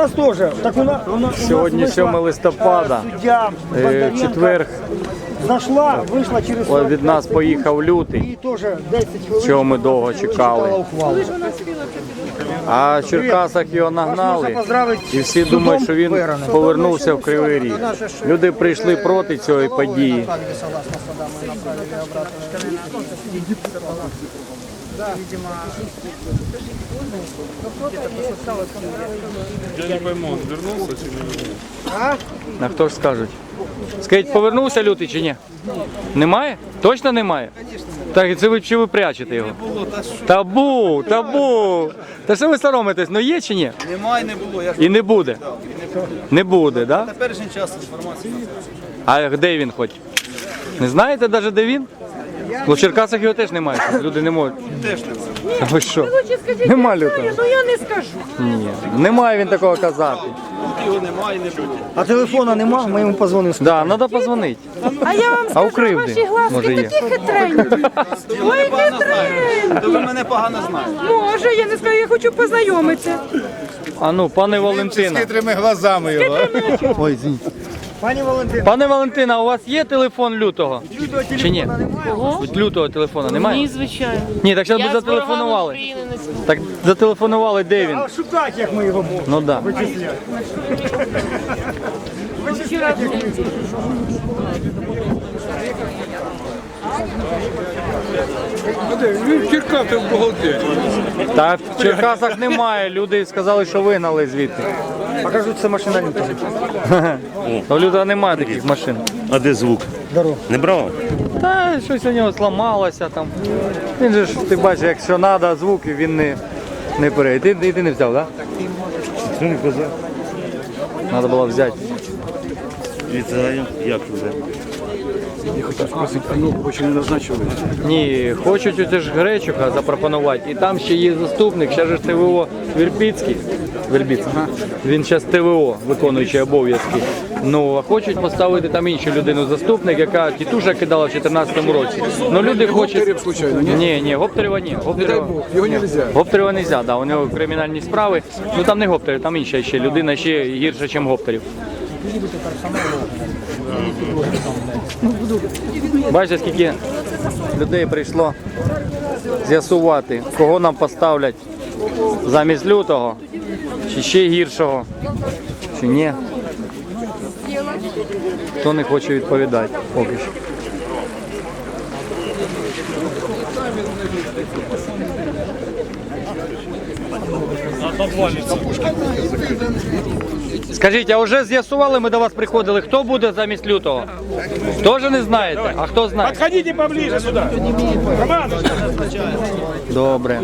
нас теж. Так у нас, у нас, Сьогодні 7 листопада, е, суддя е, Бондаренко четверг. Зайшла, вийшла через О, Від нас поїхав лютий, І теж 10 хвилин. чого ми довго чекали. А в Черкасах його нагнали. І всі думають, що він повернувся в Кривий Ріг. Люди прийшли проти цієї події. Я не пойму, он вернулся чи не вернулся? А хто ж скажуть? Скажіть, повернувся лютий чи ні? Немає? Точно немає? Так, це ви чи ви прячете його? Та був, та був. Та що ви соромитесь? Ну є чи ні? Немає, не було. Я ж І не буде. Не буде, да? теперішній час інформації. А де він хоч? Не знаєте навіть де він? Ну, в Черкасах його теж немає, люди не можуть. Теж немає. А ви що? Лучше скажіть, Нема я знаю, лютого. ну я не скажу. Ні. Немає він такого казати. Тут його немає, не буде. А телефона нема, ми йому позвонимо. Да, треба позвонити. А я вам скажу, кривди? ваші глазки Може, є? такі хитренькі. Ой, хитренькі. То ви мене погано знаєте. Може, я не скажу, я хочу познайомитися. А ну, пане Валентина. хитрими глазами його. Ой, звінь. Пані Валентина, Пане Валентина, у вас є телефон лютого? Чи ні? Від Лютого телефона немає? Ні, звичайно. Ні, так зараз Я би з ворогами зателефонували. України не. Так зателефонували, де він? а шукати, як ми його можемо. Ну да. Він Черкати в бухгалтерії. Та в Черкасах немає. Люди сказали, що вигнали звідти. Покажу, це машина лютого. У Лютого немає таких машин. А де звук? Здорово. Не брала? Та щось у нього зламалося там. Він же ж, ти бачиш, якщо треба звук, він не, не. І ти, ти не взяв, так? Що не казав? Треба було взяти. Вітаю. Як вже? Ну, очень не назначили. Ні, хочуть у ж Гречука запропонувати. І там ще є заступник, ще ж ТВО Вірпіцький. Вірбіц. Він зараз ТВО, виконуючий обов'язки. Ну, а хочуть поставити там іншу людину заступник, яка тітуша кидала в 2014 році. Ну люди хочуть. Гоптерів, случайно, ні? Ні, ні, Гоптерева ні. Гоптерева... Бог, його нельзя. Гоптерева не можна, да, у нього кримінальні справи. Ну там не Гоптерів, там інша ще людина ще гірша, ніж Гоптерів. Бачите, скільки людей прийшло з'ясувати, кого нам поставлять замість лютого, чи ще гіршого, чи ні. Хто не хоче відповідати поки що. Скажіть, а вже з'ясували, ми до вас приходили, хто буде замість лютого? Теж не знаєте? А хто знає? Подходите поближе. Роман, Добре.